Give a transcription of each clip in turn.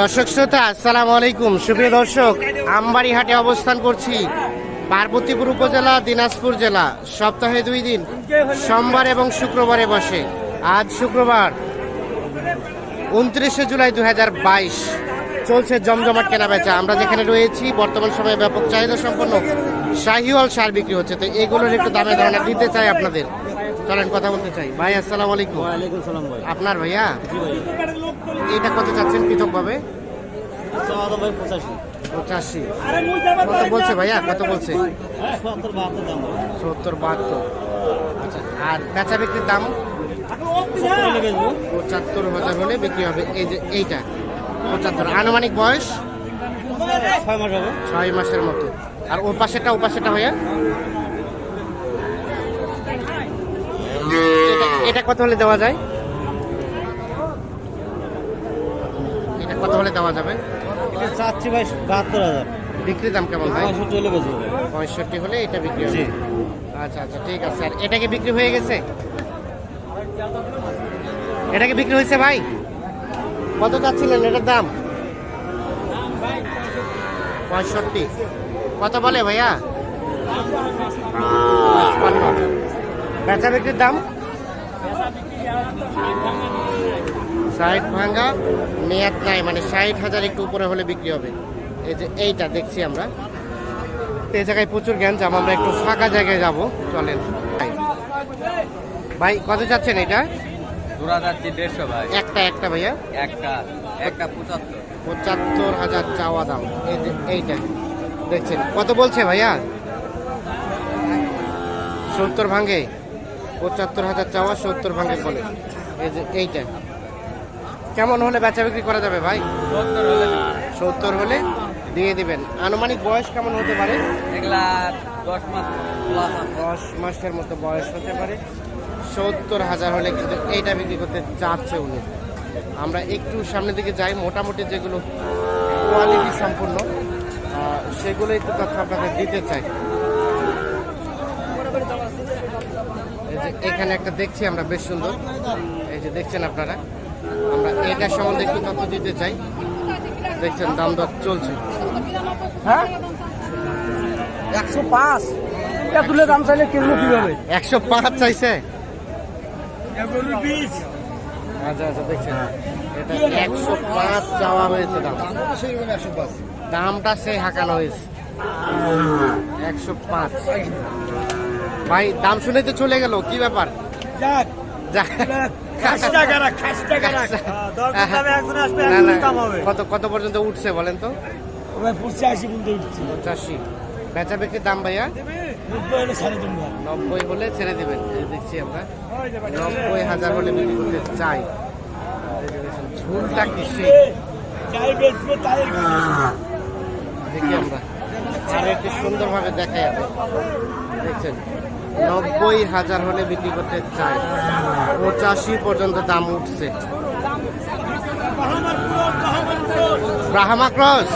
দর্শক শ্রোতা, আসসালামু আলাইকুম। সুপ্রিয় দর্শক আমবাড়ি হাটে অবস্থান করছি। পার্বতীপুর উপজেলা, দিনাজপুর জেলা। সপ্তাহে দুই দিন, সোমবার এবং শুক্রবারে বসে। আজ শুক্রবার, উনত্রিশে জুলাই দু বাইশ। চলছে জমজমাট কেনা বেচা আমরা যেখানে রয়েছি, বর্তমান সময়ে ব্যাপক চাহিদা সম্পন্ন। শাহিওয়াল সার বিক্রি হচ্ছে। তো এগুলোর একটু দামে ধারণা দিতে চাই আপনাদের। চলেন কথা বলতে চাই। ভাই আসসালামু আলাইকুম। ওয়ালাইকুম সালাম ভাই। আপনার ভাইয়া? এটা কত চাচ্ছেন পৃথকভাবে? পঁচাশি। কত বলছে ভাইয়া? কত বলছে? সত্তর বাহাত্তর দাম ভাই। সত্তর বাহাত্তর। আচ্ছা আর বেচা বিক্রির দাম? পঁচাত্তর হাজার হলে বিক্রি হবে। এই যে এইটা পঁচাত্তর। আনুমানিক বয়স? ছয় ছয় মাসের মতো। আর ওর পাশেটা ও পাশেটা ভাইয়া? এটা- এটা কত হলে দেওয়া যায়? এটা কত হলে দেওয়া যাবে? এটা চাচ্ছি ভাই বাহাত্তর হাজার। বিক্রির দাম কেমন ভাই? পঁয়ষট্টি হলে পঁয়ষট্টি হলে এটা বিক্রি হবে। আচ্ছা আচ্ছা ঠিক আছে। আর এটা কি বিক্রি হয়ে গেছে? এটা কি বিক্রি হয়েছে ভাই? কত চাচ্ছিলেন এটার দাম? পঁয়ষট্টি। কত বলে ভাইয়া। বেচা বিক্রির দাম? ষাট ভাঙ্গা মেয়াদ নাই মানে ষাট হাজার একটু উপরে হলে বিক্রি হবে। এই যে এইটা দেখছি আমরা। এই জায়গায় প্রচুর জ্ঞান জাম আমরা একটু ফাঁকা জায়গায় যাব চলেন। ভাই। কত যাচ্ছেন এটা? একটা একটা ভাইয়া? একটা একটা পঁচাত্তর। পঁচাত্তর হাজার চাওয়া দাম। এই যে এইটা দেখছেন। কত বলছে ভাইয়া? সত্তর ভাঙ্গে পঁচাত্তর হাজার চাওয়া সত্তর ভাঙ্গে বলে। এই যে এইটা। কেমন হলে বেচা বিক্রি করা যাবে ভাই? সত্তর হলে দিয়ে দিবেন। আনুমানিক বয়স কেমন হতে পারে? দশ মাসের মতো বয়স হতে পারে। সত্তর হাজার হলে কিন্তু এইটা বিক্রি করতে চাচ্ছে উনি। আমরা একটু সামনের দিকে যাই। মোটামুটি যেগুলো কোয়ালিটি সম্পূর্ণ সেগুলো একটু তথ্য আপনাদের দিতে চাই এই যে এখানে একটা দেখছি আমরা বেশ সুন্দর। এই যে দেখছেন আপনারা আমরা এটা সম্বন্ধে একটু তথ্য দিতে চাই। দেখছেন দাম দর চলছে। একশো পাঁচ। এটা তুলে দাম চাইলে কিনবো কীভাবে? একশো পাঁচ চাইছে? আচ্ছা আচ্ছা দেখছেন। এটা একশো পাঁচ চাওয়া হয়েছে দাম। দামটা সেই হাঁকানো হয়েছে। একশো পাঁচ। ভাই দাম শুনে তো চলে গেল কি ব্যাপার? যাক কত কত পর্যন্ত উঠছে বলেন তো? পঁচাশি পঁচাশি। বেচা বিক্রির দাম ভাইয়া? নব্বই হলে ছেড়ে দেবেন দেখছি আমরা। নব্বই হাজার হলে বিক্রি করতে চাই। ঝুলটা কি দেখি আমরা। আর একটু সুন্দরভাবে দেখাই আমি দেখছেন? নব্বই হাজার হলে বিক্রি করতে চাই পঁচাশি পর্যন্ত দাম উঠছে। ব্রাহ্মা ক্রস।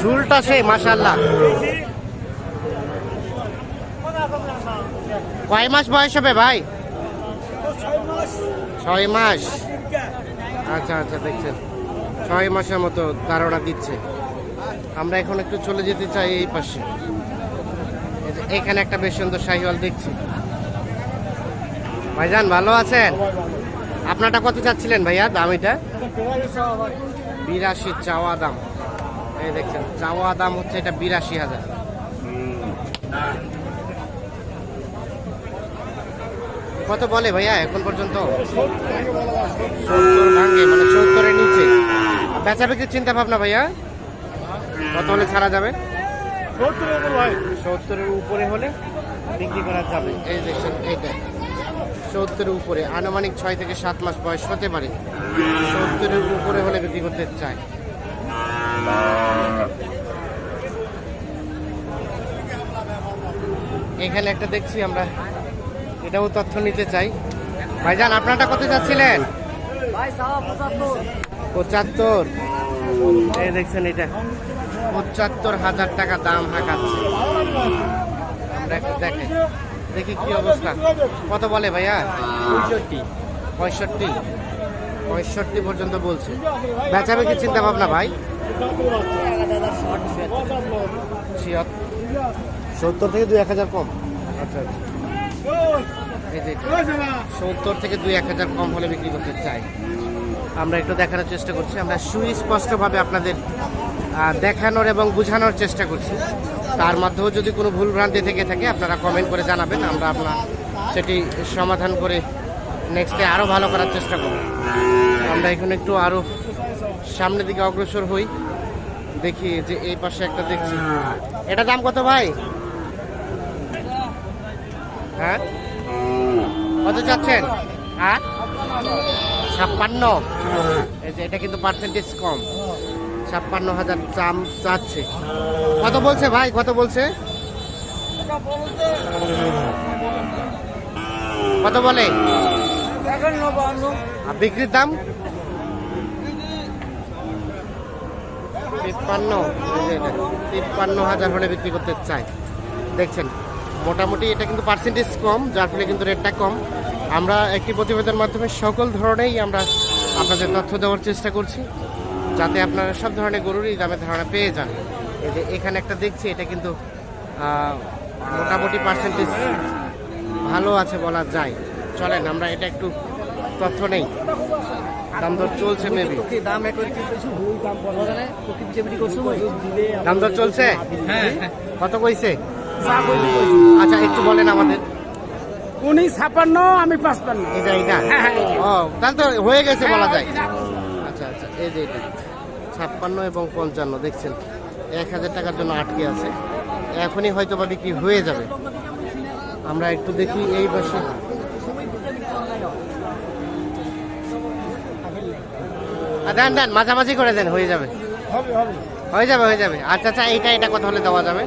ঝুলটা সেই মাসাল্লাহ কয় মাস বয়স হবে ভাই? ছয় মাস। আচ্ছা আচ্ছা দেখছেন। ছয় মাসের মতো ধারণা দিচ্ছে। আমরা এখন একটু চলে যেতে চাই এই পাশে। এখানে একটা বেশ সুন্দর শাহিওয়াল দেখছি। ভাইজান, ভালো আছেন? আপনারটা কত চাচ্ছিলেন ভাইয়া, দাম এটা? বিরাশি চাওয়া দাম। এই দেখছেন, চাওয়া দাম হচ্ছে এটা বিরাশি হাজার। কত বলে ভাইয়া এখন পর্যন্ত? মানে সত্তরের নিচে। বেচা চিন্তা ভাবনা ভাইয়া? কত হলে ছাড়া যাবে? সত্তরের উপরে হলে বিক্রি করা যাবে। এই দেখছেন এইটা। সত্তরের উপরে। আনুমানিক ছয় থেকে সাত মাস বয়স হতে পারে। সত্তরের উপরে হলে বিক্রি করতে চায়। এখানে একটা দেখছি আমরা। এটাও তথ্য নিতে চাই। ভাইজান আপনারটা কত যাচ্ছিলেন? পঁচাত্তর। এই দেখছেন এটা পঁচাত্তর হাজার টাকা দাম হাঁকাচ্ছে। আমরা একটু দেখে দেখি কি অবস্থা। কত বলে ভাইয়া? পঁয়ষট্টি। পঁয়ষট্টি। পঁয়ষট্টি পর্যন্ত বলছে। বেচাবে কি চিন্তা ভাবনা ভাই সত্তর থেকে দুই এক হাজার কম। আচ্ছা আচ্ছা। সত্তর থেকে দুই এক হাজার কম হলে বিক্রি করতে চাই। আমরা একটু দেখানোর চেষ্টা করছি। আমরা সুস্পষ্টভাবে আপনাদের দেখানোর এবং বোঝানোর চেষ্টা করছি। তার মাধ্যমেও যদি কোনো ভুল ভ্রান্তি থেকে থাকে, আপনারা কমেন্ট করে জানাবেন। আমরা আপনার সেটি সমাধান করে নেক্সটে আরও ভালো করার চেষ্টা করব। আমরা এখানে একটু আরও সামনের দিকে অগ্রসর হই। দেখি যে এই পাশে একটা দেখছি। এটা দাম কত ভাই? হ্যাঁ? কত চাচ্ছেন? হ্যাঁ ছাপ্পান্ন? এই যে, এটা কিন্তু পার্সেন্টেজ কম। ছাপ্পান্ন হাজার দাম চাচ্ছে কত বলছে ভাই? কত বলছে? কত বলে? বিক্রির দাম? তিপ্পান্ন। তিপ্পান্ন হাজার হলে বিক্রি করতে চাই। দেখছেন, মোটামুটি এটা কিন্তু পার্সেন্টেজ কম, যার ফলে কিন্তু রেটটা কম। আমরা একটি প্রতিবেদনের মাধ্যমে সকল ধরনেরই আমরা আপনাদের তথ্য দেওয়ার চেষ্টা করছি। যাতে আপনারা সব ধরনের গরুর এই দামে ধারণা পেয়ে যান। এই যে এখানে একটা দেখছি এটা কিন্তু মোটামুটি পার্সেন্টেজ ভালো আছে বলা যায়। চলেন আমরা এটা একটু তথ্য নেই। দাম দর চলছে মেবি দাম দর চলছে? কত কইছে? আচ্ছা একটু বলেন আমাদের। উনি ছাপান্ন আমি পাঁচপান্ন। এটা এটা? হ্যাঁ, হ্যাঁ, ও তাহলে তো হয়ে গেছে বলা যায়। আচ্ছা আচ্ছা এই যে এটা। ছাপ্পান্ন এবং পঞ্চান্ন দেখছেন? এক হাজার টাকার জন্য আটকে আছে। এখনই হয়তো বা বিক্রি হয়ে যাবে। আমরা একটু দেখি এই পাশে। দেন দেন মাঝামাঝি করে দেন হয়ে যাবে। হবে হবে। হয়ে যাবে হয়ে যাবে। আচ্ছা আচ্ছা এইটা এটা কত হলে দেওয়া যাবে?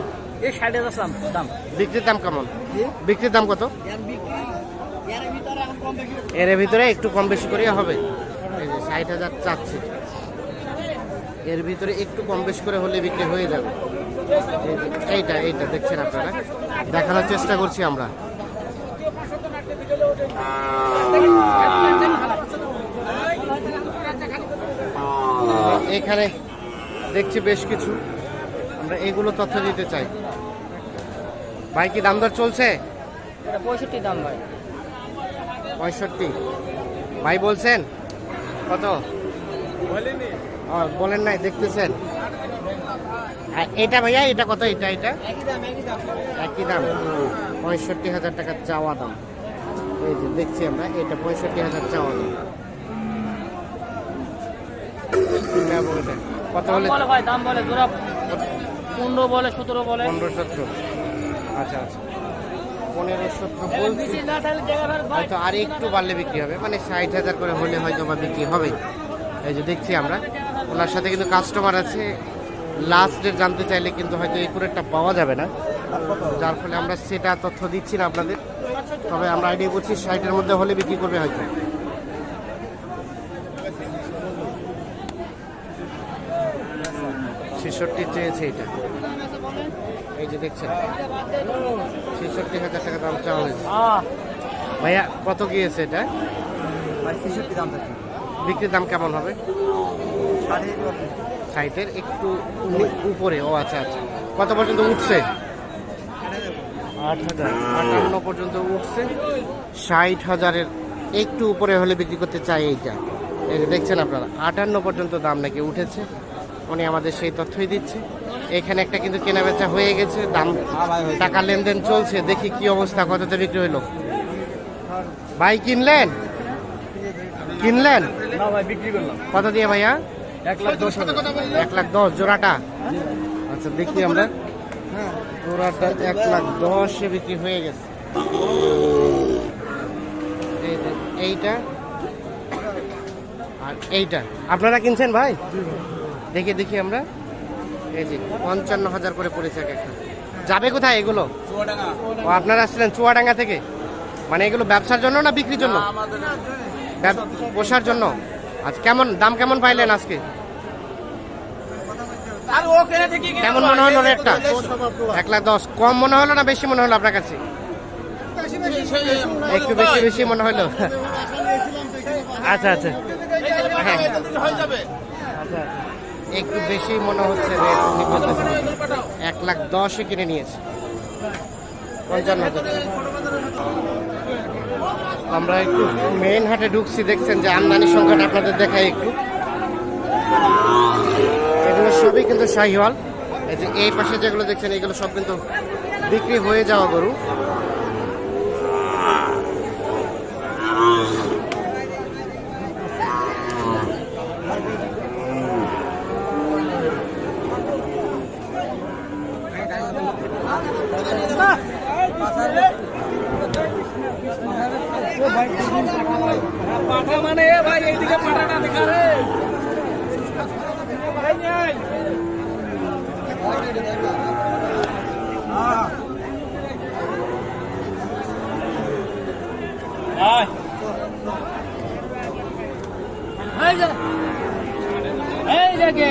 বিক্রির দাম কেমন? বিক্রির দাম কত? এর ভিতরে একটু কম বেশি করে হবে। ষাট হাজার চাচ্ছে। এর ভিতরে একটু কম বেশি করে হলে বিক্রি হয়ে যাবে। এইটা এইটা দেখছেন আপনারা? দেখানোর চেষ্টা করছি আমরা। এখানে দেখছি বেশ কিছু। আমরা এগুলো তথ্য দিতে চাই। ভাই কি দাম দর চলছে? পঁয়ষট্টি দাম ভাই। পঁয়ষট্টি। ভাই বলছেন? কত? ও, বলেন নাই দেখতেছেন? এটা ভাইয়া এটা কত? এটা এটা? একই দাম। পঁয়ষট্টি হাজার টাকার চাওয়া দাম। এই যে দেখছি আমরা এটা পঁয়ষট্টি হাজার চাওয়া দাম। কত হলে? বলে দাম বলে পনেরো বলে সতেরো বলে। পনেরো সতেরো আচ্ছা আচ্ছা। পনেরো সতেরো বলছি। হয়তো আর একটু বাড়লে বিক্রি হবে। মানে ষাট হাজার করে হলে হয়তো বা বিক্রি হবে এই যে দেখছি আমরা। ওনার সাথে কিন্তু কাস্টমার আছে। লাস্ট ডেট জানতে চাইলে কিন্তু হয়তো এই কুরেটটা পাওয়া যাবে না। যার ফলে আমরা সেটা তথ্য দিচ্ছি না আপনাদের। তবে আমরা আইডিয়া করছি ষাটের মধ্যে হলে বিক্রি করবে হয়তো। ছেষট্টি চেয়েছে এটা। এই যে দেখছেন ছেষট্টি হাজার টাকা দাম চাওয়া হয়েছে। ভাইয়া কত গিয়েছে এটা? বিক্রির দাম কেমন হবে? সাইটের একটু উপরে ও আচ্ছা আচ্ছা। কত পর্যন্ত উঠছে? আট হাজার আটান্ন পর্যন্ত উঠছে। ষাট হাজারের একটু উপরে হলে বিক্রি করতে চাই এইটা। এই যে দেখছেন আপনারা আটান্ন পর্যন্ত দাম নাকি উঠেছে। উনি আমাদের সেই তথ্যই দিচ্ছে। এখানে একটা কিন্তু কেনা বেচা হয়ে গেছে দাম টাকা লেনদেন চলছে দেখি কি অবস্থা কততে বিক্রি হইল ভাই কিনলেন? কিনলেন? কত দিয়ে ভাইয়া? এক লাখ দশ হাজার। এক লাখ দশ জোড়াটা? আচ্ছা দেখি আমরা। জোড়াটা এক লাখ দশে বিক্রি হয়ে গেছে। এইটা আর এইটা। আপনারা কিনছেন ভাই? দেখি দেখি আমরা। এই যে পঞ্চান্ন হাজার করে পড়েছে এক একটা। যাবে কোথায় এগুলো? ও আপনারা আসছিলেন চুয়াডাঙ্গা থেকে? মানে এগুলো ব্যবসার জন্য না বিক্রির জন্য? পোষার জন্য? আজ কেমন দাম কেমন পাইলেন আজকে? কেমন মনে হলো রেটটা? এক লাখ দশ। কম মনে হলো না বেশি মনে হলো আপনার কাছে? একটু বেশি বেশি মনে হলো। আচ্ছা আচ্ছা। হ্যাঁ হয়ে। আচ্ছা একটু বেশি মনে হচ্ছে রেট উনি বলতেছেন এক লাখ দশে কিনে নিয়েছে। পঞ্চান্ন আমরা একটু মেইন হাটে ঢুকছি, দেখছেন যে আমদানি সংখ্যাটা আপনাদের দেখাই একটু। এগুলো সবই কিন্তু শাহিওয়াল। এই যে এই পাশে যেগুলো দেখছেন, এগুলো সব কিন্তু বিক্রি হয়ে যাওয়া গরু। পাঠা মানে ভাই এইদিকে পাঠাটা দেখা রে। এই যে